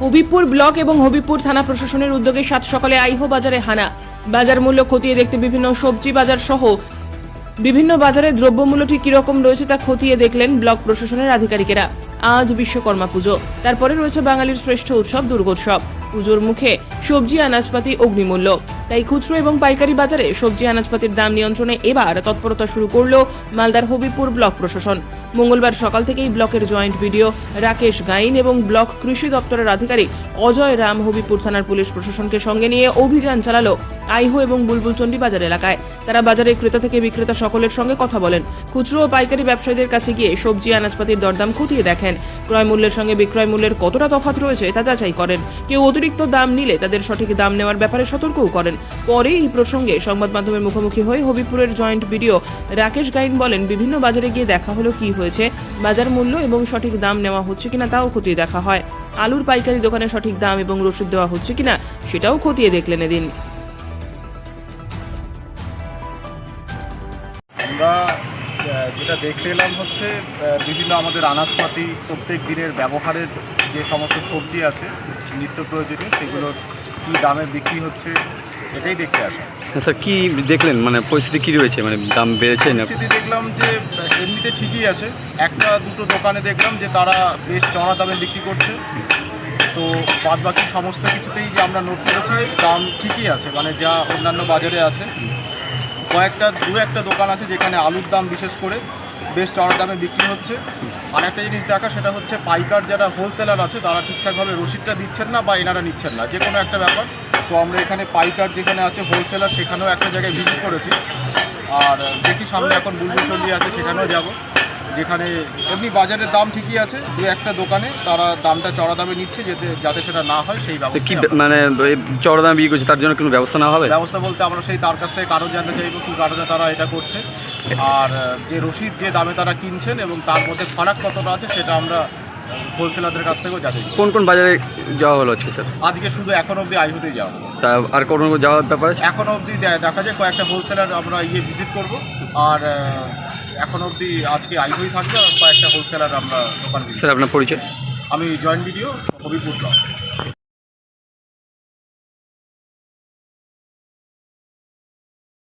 Habibpur block এবং হবিপুর থানা প্রশাসনের উদ্যোগে সাত সকালে আইহো বাজারে হানা। বাজার মূল্য খতিয়ে দেখতে বিভিন্ন সবজি বাজার সহ বিভিন্ন বাজারে দ্রব্যমূল্য ঠিক কীরকম রয়েছে তা খতিয়ে দেখলেন ব্লক প্রশাসনের আধিকারিকেরা। আজ বিশ্বকর্মা পুজো। তারপরে রয়েছে বাঙালির শ্রেষ্ঠ উৎসব, দুর্গোৎসব। পুজোর মুখে সবজি, আনাজপাতি, অগ্নিমূল্য। তাই খুচরো এবং পাইকারি বাজারে সবজি আনাজপাতির দাম নিয়ন্ত্রণে এবার তৎপরতা শুরু করল মালদার হবিপুর ব্লক প্রশাসন। মঙ্গলবার সকাল থেকেই ব্লকের জয়েন্ট ভিডিও, রাকেশ গাইন এবং ব্লক কৃষি দপ্তরের আধিকারিক অজয় রাম হবিপুর থানার পুলিশ প্রশাসনকে সঙ্গে নিয়ে অভিযান চালালো আইহো এবং বুলবুলচন্ডি বাজার এলাকায়। তারা বাজারে ক্রেতা থেকে বিক্রেতা সকলের সঙ্গে কথা বলেন। খুচরো ও পাইকারি ব্যবসায়ীদের কাছে গিয়ে সবজি আনাজপাতির দরদাম খতিয়ে দেখেন। ক্রয় মূল্যের সঙ্গে বিক্রয় মূল্যের কতটা তফাৎ রয়েছে তা যাচাই করেন। কেউ অতিরিক্ত দাম নিলে তাদের সঠিক দাম নেওয়ার ব্যাপারে সতর্কও করেন। পরে এই প্রসঙ্গে সংবাদ মাধ্যমের মুখোমুখি হয়ে হবিপুরের জয়েন্ট ভিডিও রাকেশ গাইন বলেন, বিভিন্ন বাজারে গিয়ে দেখা হলো কি হয়েছে, বাজার মূল্য এবং সঠিক দাম নেওয়া হচ্ছে কিনা তাও খতিয়ে দেখা হয়। আলুর পাইকারি দোকানে সঠিক দাম এবং রসিদ দেওয়া হচ্ছে কিনা সেটাও খতিয়ে দেখলেন এদিন। আমরা যেটা দেখতে এলাম হচ্ছে বিভিন্ন আমাদের আনাজপাতি প্রত্যেক দিনের ব্যবহারের যে সমস্ত সবজি আছে, নিত্য প্রয়োজনীয় সেগুলোর কী দামে বিক্রি হচ্ছে এটাই দেখতে আসা স্যার কি দেখলেন? মানে পরিস্থিতি কি রয়েছে? মানে দাম বেড়েছে না? পরিস্থিতি দেখলাম যে এমনিতে ঠিকই আছে। একটা দুটো দোকানে দেখলাম যে তারা বেশ চড়া দামে বিক্রি করছে। তো বাদ বাকি সমস্ত কিছুতেই যে আমরা নোট করেছি দাম ঠিকই আছে। মানে যা অন্যান্য বাজারে আছে। কয়েকটা দু একটা দোকান আছে যেখানে আলুর দাম বিশেষ করে বেশ চড়া দামে বিক্রি হচ্ছে। আর একটা জিনিস দেখা সেটা হচ্ছে পাইকার যারা হোলসেলার আছে তারা ঠিকঠাকভাবে রসিদটা দিচ্ছেন না বা এনারা নিচ্ছেন না। যে কোনো একটা ব্যাপার। তো আমরা এখানে পাইকার যেখানে আছে হোলসেলার সেখানেও একটা জায়গায় ভিজিট করেছি। আর দেখি সামনে এখন বুলবুল আছে সেখানেও যাব। যেখানে এমনি বাজারের দাম ঠিকই আছে দু একটা দোকানে তারা দামটা চড়া দামে নিচ্ছে যাতে যাতে সেটা না হয় সেই তো কি ব্যবস্থা মানে চড়া দাম বিক্রি করছে তার জন্য কোনো ব্যবস্থা না হবে? ব্যবস্থা বলতে আমরা সেই তার কাছ থেকে কারণ জানতে চাইব কি কারণে তারা এটা করছে। আর যে রসিদ যে দামে তারা কিনছেন এবং তার মধ্যে ফারাক কতটা আছে সেটা আমরা হোলসেলারদের কাছ থেকেও যাচাই করি। কোন কোন বাজারে যাওয়া হলো আজকে স্যার? আজকে শুধু এখন অবধি আইহুতেই যাওয়া তা আর কোনো যাওয়ার ব্যাপার আছে? এখন অবধি দে- দেখা যায় কয়েকটা হোলসেলার আমরা ইয়ে ভিজিট করব। আর আহ, এখন অবধি আজকে আইহুই থাকবে আর কয়েকটা হোলসেলার আমরা দোকান visit স্যার আপনার পরিচয়? আমি জয়েন্ট ভিডিও হবিপুর ব্লক